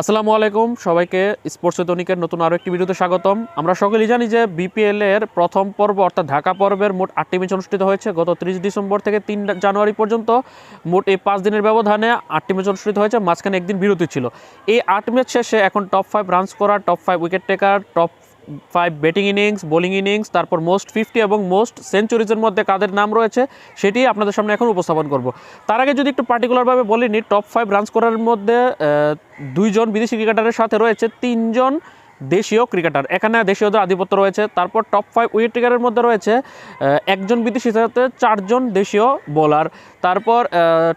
আসসালামু আলাইকুম, সবাইকে স্পোর্টস তনিকের নতুন আরও একটি ভিডিওতে স্বাগতম। আমরা সকলেই জানি যে বিপিএল এর প্রথম পর্ব, অর্থাৎ ঢাকা পর্বের মোট আটটি ম্যাচ অনুষ্ঠিত হয়েছে গত ত্রিশ ডিসেম্বর থেকে তিন জানুয়ারি পর্যন্ত। মোট এই পাঁচ দিনের ব্যবধানে আটটি ম্যাচ অনুষ্ঠিত হয়েছে, মাঝখানে একদিন বিরতি ছিল। এই আট ম্যাচ শেষে এখন টপ ফাইভ রানস করা top five wicket taker top five batting innings bowling innings তারপর মোস্ট ফিফটি এবং মোস্ট সেঞ্চুরিজের মধ্যে কাদের নাম রয়েছে সেটি আপনাদের সামনে এখন উপস্থাপন করব। তার আগে যদি একটু পার্টিকুলারভাবে বলিনি টপ ফাইভ রানস করার মধ্যে দুইজন বিদেশি ক্রিকেটারের সাথে রয়েছে, তিনজন দেশীয় ক্রিকেটার। এখানে দেশীয়দের আধিপত্য রয়েছে। তারপর টপ ফাইভ উইকেট টেকারের মধ্যে রয়েছে একজন বিদেশি সাথে চারজন দেশীয় বোলার তারপর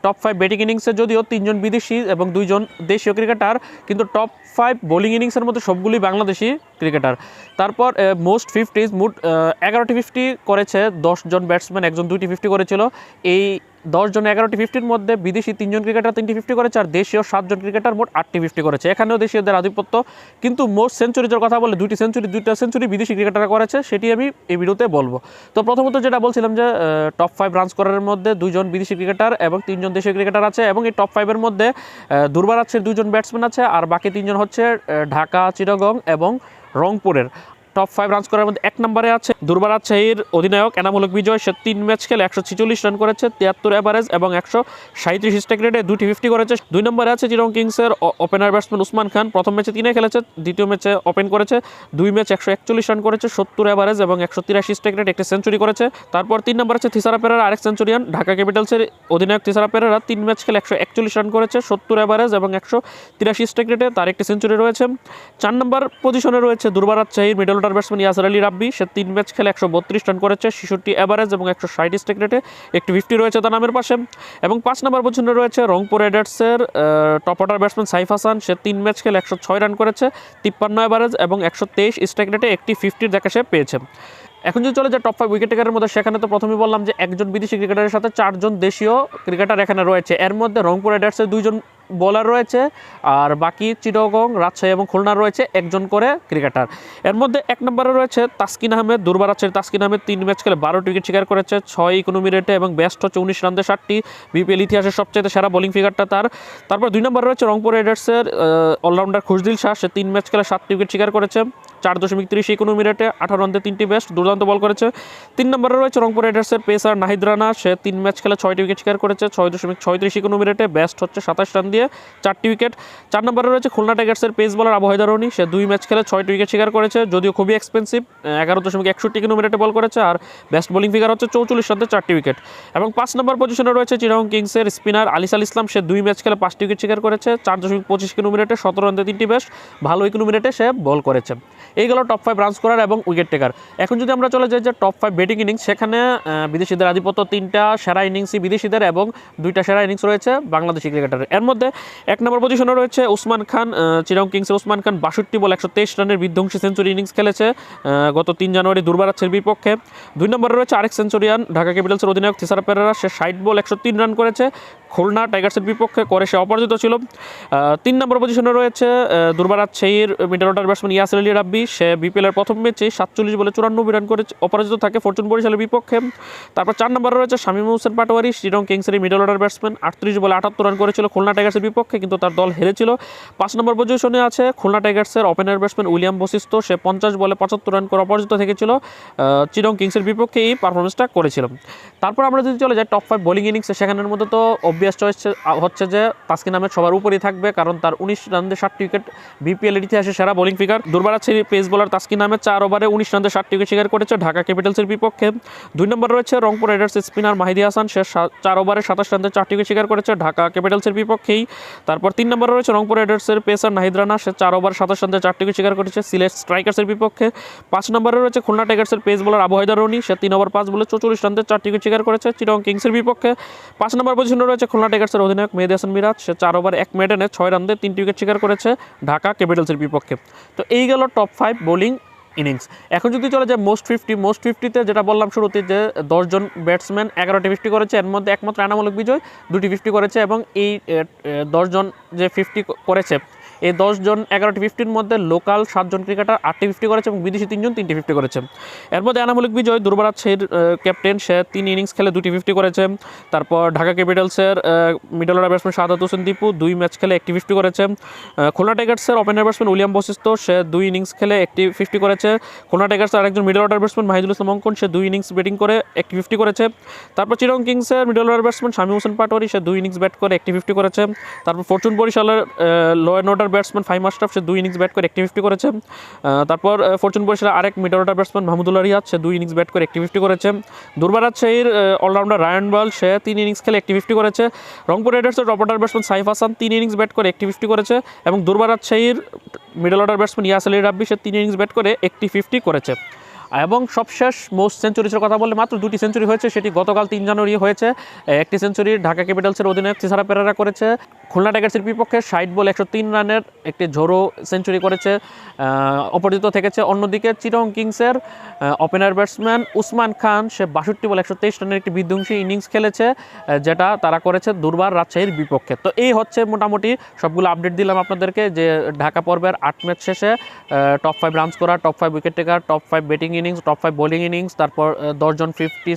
টপ ফাইভ ব্যাটিং ইনিংসে যদিও তিনজন বিদেশি এবং দুইজন দেশীয় ক্রিকেটার কিন্তু টপ ফাইভ বোলিং ইনিংসের মধ্যে সবগুলি বাংলাদেশি ক্রিকেটার তারপর মোস্ট ফিফটিজ মোট এগারোটি ফিফটি করেছে, দশজন ব্যাটসম্যান একজন দুইটি ফিফটি করেছিল। এই দশজন এগারোটি ফিফটির মধ্যে বিদেশি তিনজন ক্রিকেটার তিনটি ফিফটি করেছে আর দেশীয় সাতজন ক্রিকেটার মোট আটটি ফিফটি করেছে। এখানেও দেশীয়দের আধিপত্য, কিন্তু মোস্ট সেঞ্চুরিজের কথা বলে দুইটি সেঞ্চুরি দুইটা সেঞ্চুরি বিদেশি ক্রিকেটাররা করেছে, সেটি আমি এই ভিডিওতে বলব। তো প্রথমত যেটা বলছিলাম যে টপ ফাইভ রান স্কোরের মধ্যে দুইজন বিদেশি ক্রিকেটার এবং তিনজন দেশীয় ক্রিকেটার আছে এবং এই টপ ফাইভের মধ্যে দুর্বার আছে দুজন ব্যাটসম্যান আছে আর বাকি তিনজন হচ্ছে ঢাকা চিরগং এবং রংপুরের। টপ ফাইভ রান স্কোরের মধ্যে এক নম্বরে আছে দুর্বার রাজশাহীর অধিনায়ক, এনামূলক বিজয়। সে তিন ম্যাচ খেলে একশো ছিচল্লিশ রান করেছে, তিয়াত্তর অ্যাভারেজ এবং একশো সাঁত্রিশ স্ট্রাইক রেটে দুটি ফিফটি করেছে। দুই নম্বরে আছে চিরং কিংসের ওপেনার ব্যাটসম্যান উসমান খান। প্রথম ম্যাচে তিনে খেলেছে, দ্বিতীয় ম্যাচে ওপেন করেছে। দুই ম্যাচ একশো একচল্লিশ রান করেছে, সত্তর অ্যাভারেজ এবং একশো তিরাশি স্ট্রাইক রেট একটি সেঞ্চুরি করেছে। তারপর তিন নম্বর আছে থিসারা পেরেরা, আরেক সেঞ্চুরিয়ান ঢাকা ক্যাপিটালসের অধিনায়ক থিসারা পেরেরা। তিন ম্যাচ খেলে একশো একচল্লিশ রান করেছে, সত্তর অ্যাভারেজ এবং একশো তিরাশি স্ট্রাইক রেটে তার একটি সেঞ্চুরি রয়েছে। চার নম্বর পজিশনে রয়েছে দুর্বার রাজশাহীর middle order batsman Yasir Ali Rabbi, সে তিন ম্যাচ খেলে একশো বত্রিশ রান করেছে, ছেষট্টি অ্যাভারেজ এবং একশো ষাট স্ট্রাইক রেটে একটি ফিফটি রয়েছে তার নামের পাশে। এবং পাঁচ নম্বর পজিশনে রয়েছে রংপুর রাইডার্সের top order batsman Saif Hasan, সে তিন ম্যাচ খেলে একশো ছয় রান করেছে, তিপ্পান্ন অ্যাভারেজ এবং একশো তেইশ স্ট্রাইক রেটে একটি ফিফটির দেখা সে পেয়েছে। এখন যদি চলে যায় টপ ফাইভ উইকেট টেকারের মধ্যে, সেখানে তো প্রথমেই বললাম যে একজন বিদেশি ক্রিকেটারের সাথে চারজন দেশীয় ক্রিকেটার এখানে রয়েছে। এর মধ্যে রংপুর রাইডার্সের দুইজন বোলার রয়েছে, আর বাকি চিটগং, রাজশাহী এবং খুলনা রয়েছে একজন করে ক্রিকেটার এর মধ্যে এক নম্বরে রয়েছে তাস্কিন আহমেদ, দুর্বার রাজশাহীর তাস্কিন আহমেদ, তিন ম্যাচ খেলে বারো উইকেট শিকার করেছে, ছয় ইকোনমি রেটে এবং ব্যস্ত হচ্ছে উনিশ রানতে ষাটটি বিপিএল ইতিহাসের সবচেয়ে সেরা বোলিং ফিগারটা তার। তারপর দুই নম্বরে রয়েছে রংপুর রাইডার্সের অলরাউন্ডার খুশদিল শাহ, সে তিন ম্যাচ খেলে সাতটি উইকেট শিকার করেছে। চার দশমিক তিরিশ ইকোনমি রেটে আঠারো রানতে তিনটি বেস্ট দুর্দান্ত বল করেছে। তিন নম্বরে রয়েছে রংপুর রাইডার্সের পেসার নাহিদ রানা। সে তিন ম্যাচ খেলে ছয়টি উইকেট শিকার করেছে। ছয় দশমিক ছয়ত্রিশ ইকোনমি রেটে বেস্ট হচ্ছে সাতাশ রান দিয়ে চারটি উইকেট। চার নম্বরে রয়েছে খুলনা টাইগার্সের পেস বলার আবহাওয়া রনি সে দুই ম্যাচ খেলে ছয়টি উইকেট শিকার করেছে, যদিও খুবই এক্সপেন্সিভ এগারো দশমিক একষট্টি ইকোনমি রেটে বল করেছে আর বেস্ট বোলিং ফিগার হচ্ছে চৌচল্লিশ রানতে চারটি উইকেট। এবং পাঁচ নম্বর পজিশনে রয়েছে চিরাং কিংসের স্পিনার আলিস আল ইসলাম। সে দুই ম্যাচ খেলে পাঁচটি উইকেট শিকার করেছে, চার দশমিক পঁচিশ ইকোনমি রেটে সতেরো রানতে তিনটি বেস্ট ভালো ইকোনমি রেটে সে বল করেছে। এই গেল টপ ফাইভ রান করার এবং উইকেট টেকার এখন যদি আমরা চলে যাই যে টপ ফাইভ ব্যাটিং ইনিংস সেখানে বিদেশিদের আধিপত্য তিনটা, সেরা ইনিংসই বিদেশিদের এবং দুইটা সেরা ইনিংস রয়েছে বাংলাদেশি ক্রিকেটারের এর মধ্যে এক নম্বর পজিশনে রয়েছে উসমান খান চিরং কিংসের উসমান খান বাষট্টি বল, একশো তেইশ রানের বিধ্বংসী সেঞ্চুরি ইনিংস খেলেছে গত তিন জানুয়ারি দুর্বারাচ্ছের বিপক্ষে দুই নম্বরে রয়েছে আরেক সেঞ্চুরিয়ান ঢাকা ক্যাপিটালসের অধিনায়ক থিসারা পেরেরা, সে ষাট বল, একশো তিন রান করেছে। খুলনা টাইগার্সের বিপক্ষে করে সে অপরাজিত ছিল। তিন নম্বর পজিশনে রয়েছে দুর্বারাচ্ছের middle order batsman Yasir Ali Rabbi. সে বিপিএলের প্রথম ম্যাচে সাতচল্লিশ বলে চুরানব্বই রান করে অপরাজিত থাকে ফরচুন বরিশালের বিপক্ষে। তারপর চার নম্বরে রয়েছে শামীম হোসেন পাটোয়ারি, শ্রীরং কিংসের মিডল অর্ডার ব্যাটসম্যান আটত্রিশ বলে আটাত্তর রান করেছিল খুলনা টাইগার্সের বিপক্ষে, কিন্তু তার দল হেরেছিল। পাঁচ নম্বর পজিশনে আছে খুলনা টাইগার্সের ওপেনার ব্যাটসম্যান উইলিয়াম বশিষ্ঠ, সে পঞ্চাশ বলে পঁচাত্তর রান করে অপরাজিত থেকেছিল। চিরং কিংসের বিপক্ষে এই পারফরমেন্সটা করেছিল। তারপর আমরা যদি চলে যাই টপ ফাইভ বোলিং ইনিংসে সেখানের মধ্যে তো অবভিয়াস চয়েস হচ্ছে যে তাসকিন আহমেদ সবার উপরেই থাকবে, কারণ তার উনিশ রান দিয়ে ষাটটি উইকেট বিপিএল এর ইতিহাসে সেরা বোলিং ফিগার দুর্বারাচ্ছের পেস বোলার তাসকিন আহমেদ চার ওভারে উনিশ রান দিয়ে ষাটটি উইকেট শিকার করেছে ঢাকা ক্যাপিটালসের বিপক্ষে। দুই নম্বর রয়েছে রংপুর রাইডার্স স্পিনার মাহিদি হাসান, সে চার ওভারে সাতাশ রান দিয়ে চারটি উইকেট শিকার করেছে ঢাকা ক্যাপিটালসের বিপক্ষেই। তারপর তিন নম্বরে রয়েছে রংপুর রাইডার্সের পেসার নাহিদ রানা, সে চার ওভার সাতাশ রান দিয়ে চারটি উইকেট শিকার করেছে সিলেট স্ট্রাইকার্সের বিপক্ষে। পাঁচ নম্বরে রয়েছে খুলনা টাইগার্সের পেস বোলার আবু হায়দার রনি, সে তিন ওভার পাঁচ বলে চৌচল্লিশ রান দিয়ে চারটি উইকেট শিকার করেছে চিরং কিংসের বিপক্ষে। পাঁচ নম্বর পজিশনে রয়েছে খুলনা টাইগার্সের অধিনায়ক মেহেদি হাসান মিরাজ, সে চার ওভার এক মেডেনে ছয় রান দিয়ে তিনটি উইকেট শিকার করেছে ঢাকা ক্যাপিটালসের বিপক্ষে। তো এই গেল টপ ফাইভ বোলিং ইনিংস। এখন যদি চলে যায় মোস্ট ফিফটি, মোস্ট ফিফটিতে যেটা বললাম শুরুতে যে দশজন ব্যাটসম্যান এগারোটি ফিফটি করেছে, এর মধ্যে একমাত্র রানামূলক বিজয় দুটি ফিফটি করেছে এবং এই দশজন যে ফিফটি করেছে এই দশজন, এগারোটি ফিফটির মধ্যে লোকাল সাতজন ক্রিকেটার আটটি ফিফটি করেছে এবং বিদেশি তিনজন তিনটি ফিফটি করেছে। এর মধ্যে এনামুলিক বিজয় দুর্বারাচ্ছের ক্যাপ্টেন সে তিন ইনিংস খেলে দুটি ফিফটি করেছে। তারপর Dhaka ক্যাপিটালসের middle order batsman Sadat Hossain Dipu দুই ম্যাচ খেলে একটি ফিফটি করেছে। খুলনা টাইগার্সের ওপেনার ব্যাটসম্যান উইলিয়াম বশিষ্ঠ, সে দুই ইনিংস খেলে একটি ফিফটি করেছে। খুলনা টাইগার্সের আরেকজন middle order batsman Mahidul Islam Ankon, সে দুই ইনিংস ব্যাটিং করে একটি ফিফটি করেছে। তারপর চিরং কিংসের middle order batsman Shami Hossain Patwari, সে দুই ইনিংস ব্যাট করে একটি ফিফটি করেছে। তারপর ফরচুন বরিশালের লো অ্যান্ড অর্ডার ব্যাটসম্যান ফাইভ আশরাফ সে দুই ইনিংস ব্যাট করে একটি ফিফটি করেছে। তারপর ফরচুন বরিশালের আরেক middle order batsman Mahmudullah Riyad, সে দুই ইনিংস ব্যাট করে একটি ফিফটি করেছে। দুর্বার রাজশাহীর অলরাউন্ডার রায়ন বল, সে তিন ইনিংস খেলে একটি ফিফটি করেছে। রংপুর রাইডার্সের top order batsman Saif Hasan তিন ইনিংস ব্যাট করে একটি ফিফটি করেছে। এবং দুর্বার রাজশাহীর middle order batsman Yas Ali Rabbi, সে তিন ইনিংস ব্যাট করে একটি ফিফটি করেছে। এবং সবশেষ মোস্ট সেঞ্চুরিজের কথা বললে মাত্র দুটি সেঞ্চুরি হয়েছে, সেটি গতকাল তিন জানুয়ারি হয়েছে। একটি সেঞ্চুরি ঢাকা ক্যাপিটালসের অধিনায়ক তিসারা পেরেরা করেছে। খুলনা টাইগার্সের বিপক্ষে ষাট বল একশো তিন রানের একটি ঝোড়ো সেঞ্চুরি করেছে। অপরাজিত থেকেছে অন্যদিকে চিরং কিংসের ওপেনার ব্যাটসম্যান উসমান খান। সে বাষট্টি বল একশো তেইশ রানের একটি বিধ্বংসী ইনিংস খেলেছে যেটা তারা করেছে দুর্বার রাজশাহীর বিপক্ষে। তো এই হচ্ছে মোটামুটি সবগুলো আপডেট দিলাম আপনাদেরকে, যে ঢাকা পর্বের আট ম্যাচ শেষে টপ ফাইভ রান করা top five wicket taker top five batting innings top five bowling innings তারপর দশজন ফিফটি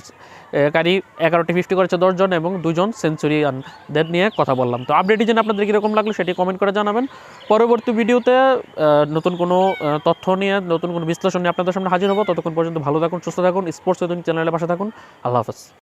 কারি এগারোটি ফিফটি করেছে দশজন এবং দুজন সেঞ্চুরিয়ানদের নিয়ে কথা বললাম। তো আপডেট যেন আপনাদের কীরকম লাগল সেটি কমেন্ট করে জানাবেন। পরবর্তী ভিডিওতে নতুন কোনো তথ্য নিয়ে, নতুন কোনো বিশ্লেষণ নিয়ে আপনাদের সামনে হাজির হব। ততক্ষণ পর্যন্ত ভালো থাকুন, সুস্থ থাকুন স্পোর্টস চ্যানেলের পাশে থাকুন। আল্লাহ হাফেজ।